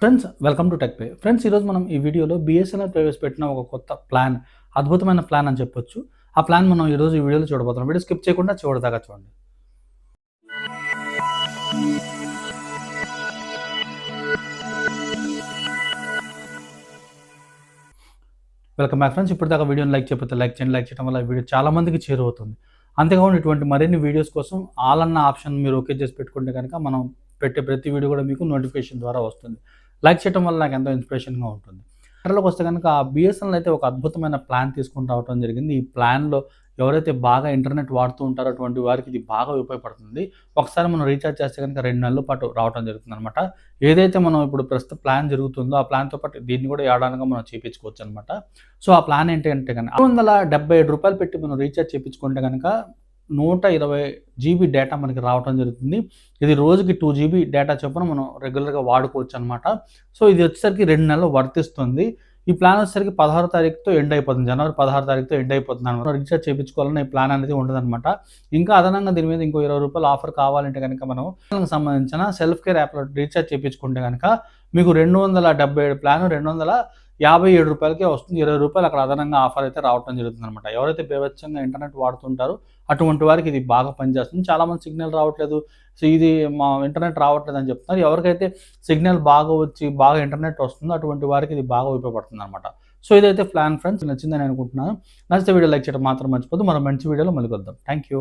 Friends welcome to Tech Pay friends ఈరోజు మనం ఈ వీడియోలో బీఎస్ఎన్ఎల్ ప్రవేశపెట్టిన ఒక కొత్త ప్లాన్ అద్భుతమైన ప్లాన్ అని చెప్పొచ్చు. ఆ ప్లాన్ మనం ఈరోజు ఈ వీడియోలో చూడబోతున్నాం. వీడియో స్కిప్ చేయకుండా చూడదాకా చూడండి. వెల్కమ్ బ్యాక్ ఫ్రెండ్స్ ఇప్పుడు దాకా వీడియోని లైక్ చెప్పితే లైక్ చేయండి. లైక్ చేయడం వల్ల వీడియో చాలా మందికి చేరువవుతుంది. అంతేకాకుండా ఇటువంటి మరిన్ని వీడియోస్ కోసం ఆల్ అన్న ఆప్షన్ మీరు ఓకే చేసి పెట్టుకుంటే కనుక మనం పెట్టే ప్రతి వీడియో కూడా మీకు నోటిఫికేషన్ ద్వారా వస్తుంది. లైక్ చేయడం వల్ల నాకు ఎంతో ఇన్స్పిరేషన్గా ఉంటుంది. అట్లలోకి వస్తే కనుక ఆ బిఎస్ఎన్ఎల్ అయితే ఒక అద్భుతమైన ప్లాన్ తీసుకుని రావడం జరిగింది. ఈ ప్లాన్లో ఎవరైతే బాగా ఇంటర్నెట్ వాడుతూ ఉంటారో అటువంటి వారికి ఇది బాగా ఉపయోగపడుతుంది. ఒకసారి మనం రీఛార్జ్ చేస్తే కనుక రెండు నెలల పాటు రావడం జరుగుతుంది అనమాట ఏదైతే మనం ఇప్పుడు ప్రస్తుత ప్లాన్ జరుగుతుందో ఆ ప్లాన్తో పాటు దీన్ని కూడా ఏడాదిగా మనం చేయించుకోవచ్చు అనమాట సో ఆ ప్లాన్ ఏంటి అంటే కనుక వందల డెబ్బై ఏడు రూపాయలు పెట్టి మనం రీఛార్జ్ చేయించుకుంటే కనుక నూట ఇరవై జీబీ డేటా మనకి రావడం జరుగుతుంది. ఇది రోజుకి టూ జీబీ డేటా చొప్పున మనం రెగ్యులర్గా వాడుకోవచ్చు అనమాట సో ఇది వచ్చేసరికి రెండు నెలలు వర్తిస్తుంది. ఈ ప్లాన్ వచ్చేసరికి పదహారు తారీఖుతో ఎండ్ అయిపోతుంది. జనవరి పదహారు తారీఖుతో ఎండ్ అయిపోతుంది అనమాట. రీఛార్జ్ చేయించుకోవాలని ఈ ప్లాన్ అనేది ఉండదన్నమాట ఇంకా అదనంగా దీని మీద ఇంకో ఇరవై రూపాయలు ఆఫర్ కావాలంటే కనుక మనం సంబంధించిన సెల్ఫ్ కేర్ యాప్లో రీఛార్జ్ చేయించుకుంటే కనుక మీకు రెండు వందల డెబ్బై ఏడు ప్లాన్ రెండు వందల యాభై ఏడు రూపాయలకే వస్తుంది. ఇరవై రూపాయలు అక్కడ అదనంగా ఆఫర్ అయితే రావడం జరుగుతుంది అనమాట ఎవరైతే బేవచ్చంగా ఇంటర్నెట్ వాడుతుంటారో అటువంటి వారికి ఇది బాగా పనిచేస్తుంది. చాలామంది సిగ్నల్ రావట్లేదు. సో ఇది మా ఇంటర్నెట్ రావట్లేదు అని చెప్తున్నారు. ఎవరికైతే సిగ్నల్ బాగా వచ్చి బాగా ఇంటర్నెట్ వస్తుందో అటువంటి వారికి ఇది బాగా ఉపయోగపడుతుంది అనమాట సో ఇదైతే ప్లాన్ ఫ్రెండ్స్. నచ్చిందని అనుకుంటున్నాను. నచ్చితే వీడియో లైక్ చేయడం మాత్రం మర్చిపోదు మనం మంచి వీడియోలో మళ్ళీ వద్దాం థ్యాంక్ యూ